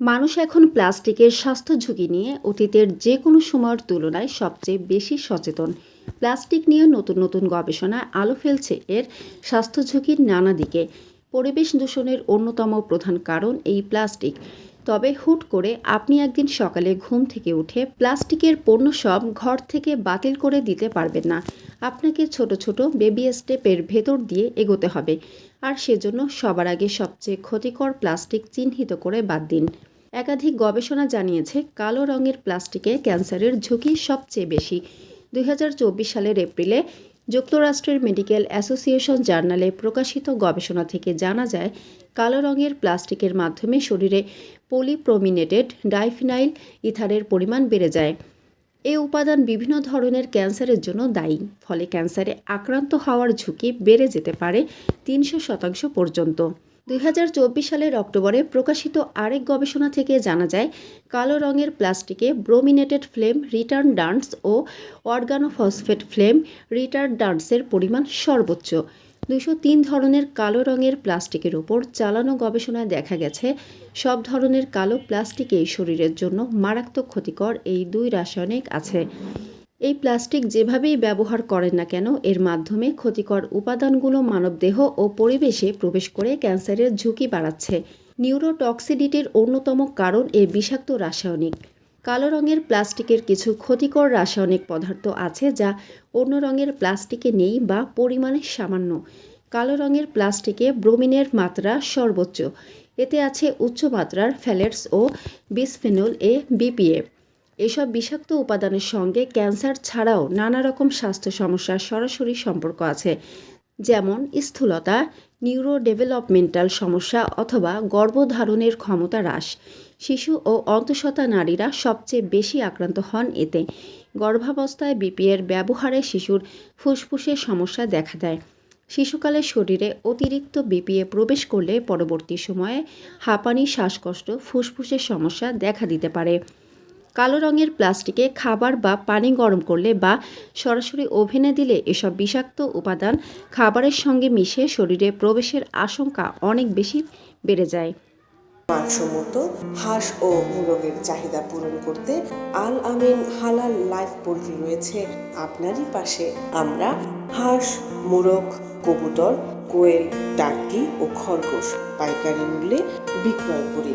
মানুষ এখন প্লাস্টিকের স্বাস্থ্য ঝুঁকি নিয়ে অতীতের যে কোনো সময়ের তুলনায় সবচেয়ে বেশি সচেতন। প্লাস্টিক নিয়ে নতুন নতুন গবেষণায় আলো ফেলছে এর স্বাস্থ্য ঝুঁকির নানা দিকে। পরিবেশ দূষণের অন্যতম প্রধান কারণ এই প্লাস্টিক। তবে হুট করে আপনি একদিন সকালে ঘুম থেকে উঠে প্লাস্টিকের পণ্য সব ঘর থেকে বাতিল করে দিতে পারবেন না। আপনাকে ছোট ছোট বেবি স্টেপের ভেতর দিয়ে এগোতে হবে। আর সেজন্য সবার আগে সবচেয়ে ক্ষতিকর প্লাস্টিক চিহ্নিত করে বাদ দিন। একাধিক গবেষণা জানিয়েছে কালো রঙের প্লাস্টিকে ক্যান্সারের ঝুঁকি সবচেয়ে বেশি। দু হাজার চব্বিশ সালের এপ্রিলে যুক্তরাষ্ট্রের মেডিকেল অ্যাসোসিয়েশন জার্নালে প্রকাশিত গবেষণা থেকে জানা যায়, কালো রঙের প্লাস্টিকের মাধ্যমে শরীরে পলিপ্রোমিনেটেড ডাইফিনাইল ইথারের পরিমাণ বেড়ে যায়। এই উপাদান বিভিন্ন ধরনের ক্যান্সারের জন্য দায়ী, ফলে ক্যান্সারে আক্রান্ত হওয়ার ঝুঁকি বেড়ে যেতে পারে তিনশো শতাংশ পর্যন্ত। দুই হাজার চব্বিশ সালের অক্টোবরে প্রকাশিত আরেক গবেষণা থেকে জানা যায়, কালো রঙের প্লাস্টিকে ব্রোমিনেটেড ফ্লেম, রিটার্ন ডান্স ও অর্গানোফসফেট ফ্লেম, রিটার্ন ডান্সের পরিমাণ সর্বোচ্চ। দুশো তিন ধরনের কালো রঙের প্লাস্টিকের ওপর চালানো গবেষণায় দেখা গেছে, সব ধরনের কালো প্লাস্টিকেই শরীরের জন্য মারাত্মক ক্ষতিকর এই দুই রাসায়নিক আছে। এই প্লাস্টিক যেভাবেই ব্যবহার করেন না কেন, এর মাধ্যমে ক্ষতিকর উপাদানগুলো মানবদেহ ও পরিবেশে প্রবেশ করে ক্যান্সারের ঝুঁকি বাড়াচ্ছে। নিউরোটক্সিডিটির অন্যতম কারণ এ বিষাক্ত রাসায়নিক। কালো রঙের প্লাস্টিকের কিছু ক্ষতিকর রাসায়নিক পদার্থ আছে যা অন্য রঙের প্লাস্টিকে নেই বা পরিমাণে সামান্য। কালো রঙের প্লাস্টিকে ব্রোমিনের মাত্রা সর্বোচ্চ। এতে আছে উচ্চ মাত্রার ফ্যালেটস ও বিসফেনল এ বিপিএ এসব বিষাক্ত উপাদানের সঙ্গে ক্যান্সার ছাড়াও নানা রকম স্বাস্থ্য সমস্যার সরাসরি সম্পর্ক আছে, যেমন স্থূলতা নিউরো ডেভেলপমেন্টাল সমস্যা অথবা গর্ভধারণের ক্ষমতা হ্রাস। শিশু ও অন্তঃসত্ত্বা নারীরা সবচেয়ে বেশি আক্রান্ত হন এতে। গর্ভাবস্থায় বিপিএর ব্যবহারে শিশুর ফুসফুসের সমস্যা দেখা দেয়। শিশুকালে শরীরে অতিরিক্ত বিপিএ প্রবেশ করলে পরবর্তী সময়ে হাঁপানি, শ্বাসকষ্ট, ফুসফুসের সমস্যা দেখা দিতে পারে। কালো রঙের প্লাস্টিকে খাবার বা পানি গরম করলে বা সরাসরি ওভেনে দিলে এসব বিষাক্ত উপাদান খাবারের সঙ্গে মিশে শরীরে প্রবেশের আশঙ্কা অনেক বেশি বেড়ে যায়। মানসম্মত হাঁস ও মুরগের চাহিদা পূরণ করতে আল আমিন হালাল লাইফ পোল্ট্রি রয়েছে আপনারই পাশে। আমরা হাঁস, মুরগ, কবুতর, কোয়েল টার্কি ও খরগোশ পাইকারি মূল্যে বিক্রয় করি।